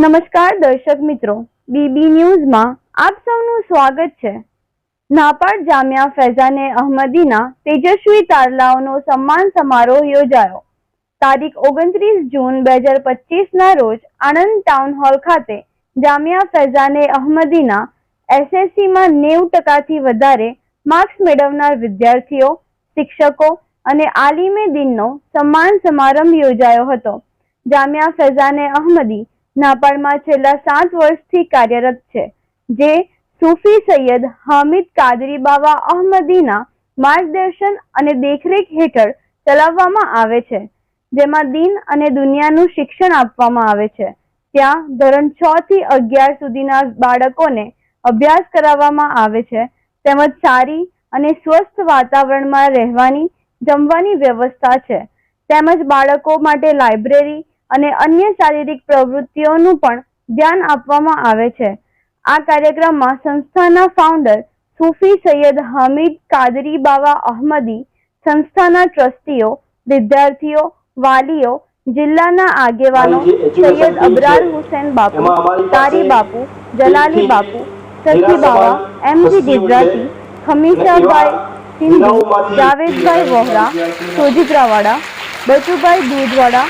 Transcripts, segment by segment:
નમસ્કાર દર્શક મિત્રો બીબી ન્યૂઝમાં આપ સૌનું સ્વાગત છે. નાપાડ જામિયા ફૈઝાને અહમદીના તેજસ્વી તારલાઓનો સન્માન સમારોહ યોજાયો. તારીખ ઓગણત્રીસ જૂન બે હજાર પચીસના રોજ આણંદ ટાઉન હોલ ખાતે જામિયા ફૈઝાને અહમદીના એસએસસીમાં નેવું ટકાથી વધારે માર્ક્સ મેળવનાર વિદ્યાર્થીઓ, શિક્ષકો અને આલિમે દિનનો સન્માન સમારંભ યોજાયો હતો. જામિયા ફૈઝાને અહમદી નાપાડમાં છેલ્લા સાત વર્ષથી કાર્યરત છે, જે સૂફી સૈયદ હામિદ કાદરી બાવા અહમદીના માર્ગદર્શન અને દેખરેખ હેઠળ ચલાવવામાં આવે છે, જેમાં દિન અને દુનિયાનું શિક્ષણ આપવામાં આવે છે. ત્યાં ધોરણ છ થી અગિયાર સુધીના બાળકોને અભ્યાસ કરાવવામાં આવે છે, તેમજ સારી અને સ્વસ્થ વાતાવરણમાં રહેવાની, જમવાની વ્યવસ્થા છે. તેમજ બાળકો માટે લાઇબ્રેરી અને અન્ય શારીરિક પ્રવૃત્તિઓનું પણ ધ્યાન આપવામાં આવે છે આ કાર્યક્રમમાં સંસ્થાના ફાઉન્ડર સૂફી સૈયદ હમીદ કાદરી બાવા અહમદી સંસ્થાના ટ્રસ્ટીઓ વિદ્યાર્થીઓ વાલીઓ જિલ્લાના આગેવાનો સૈયદ અબરાર હુસેન બાપુ તારી બાપુ જલાલી બાપુ સખી બાવા એમજી ગુજરાતી. ખમીસાભાઈ સિંધુ જાવેદભાઈ વોહરા સોજિત્રાવાડા બચુભાઈ દૂધવાડા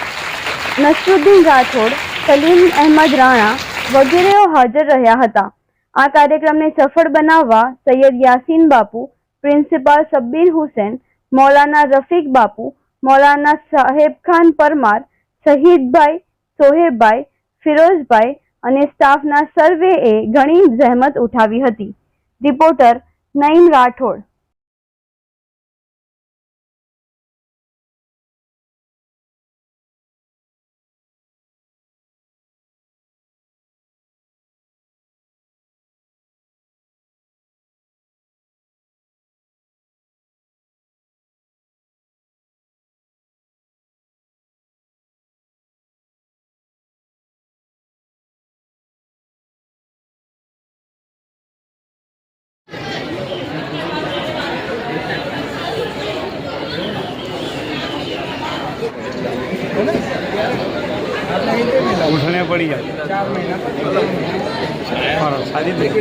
નસરુદ્દીન રાઠોડ, સલીમ અહેમદ રાણા વગેરેઓ હાજર રહ્યા હતા. આ કાર્યક્રમને સફળ બનાવવા સૈયદ યાસીન બાપુ, પ્રિન્સિપાલ સબ્બીર હુસેન, મૌલાના રફીક બાપુ, મૌલાના સાહેબ ખાન પરમાર, શહીદભાઈ સોહેબભાઈ, ફિરોઝભાઈ અને સ્ટાફના સર્વેએ ઘણી જહેમત ઉઠાવી હતી. રિપોર્ટર નઈમ રાઠોડ. ઘૂંટણે પડી જાય. સારી રીતે.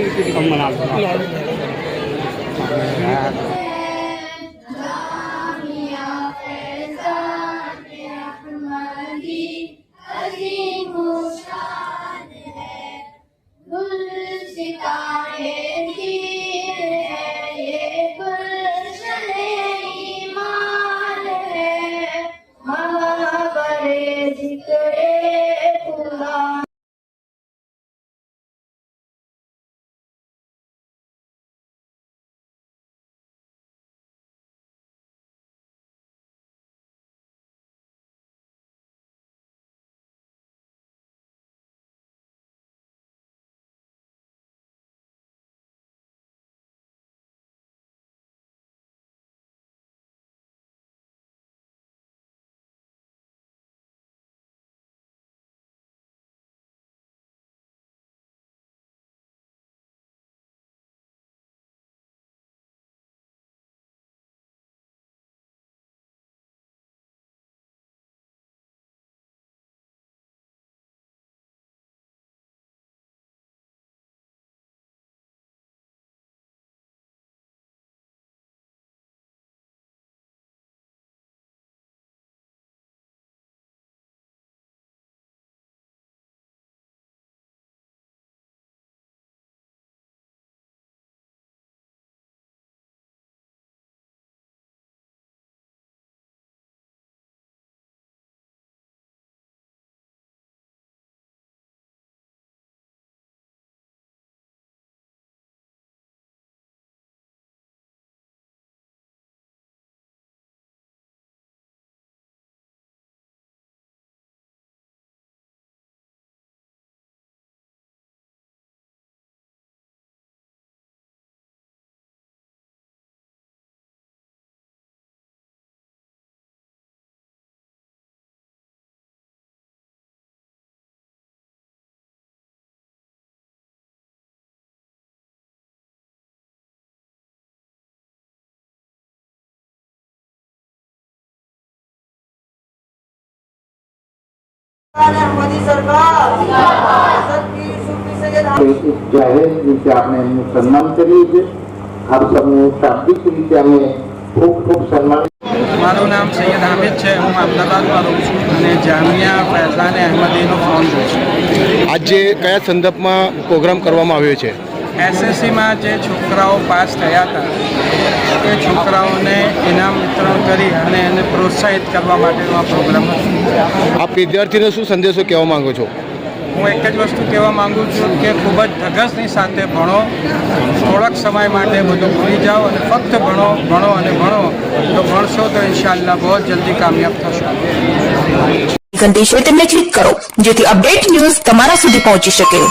જાહેર રીતે આપણે એમનું સન્માન કરીએ છીએ આપ સૌનું શાબ્દિક રીતે અમે ખૂબ ખૂબ સન્માન મારું નામ સૈયદ હામિદ છે હું અમદાવાદમાં રહું છું અને જામિયા ફૈઝાને અહેમદીનો ફોન છું આજે કયા સંદર્ભમાં પ્રોગ્રામ કરવામાં આવ્યો છે એસએસસીમાં જે છોકરાઓ પાસ થયા હતા તે છોકરાઓને ઇનામ વિતરણ કરી અને એને પ્રોત્સાહિત કરવા માટેનો આ પ્રોગ્રામ હતો. આપ વિદ્યાર્થીને શું સંદેશો કહેવા માગો છો? હું એક જ વસ્તુ કહેવા માંગુ છું કે ખૂબ જ ધગસની સાથે ભણો થોડાક સમય માટે બધું ભૂલી જાઓ અને ફક્ત ભણો ભણો અને ભણો તો ભણશો તો ઇન્શાલ્લાહ બહુ જલ્દી કામયાબ થશો. ઘંટી છે તેમને ક્લિક કરો જેથી અપડેટ ન્યૂઝ તમારા સુધી પહોંચી શકે.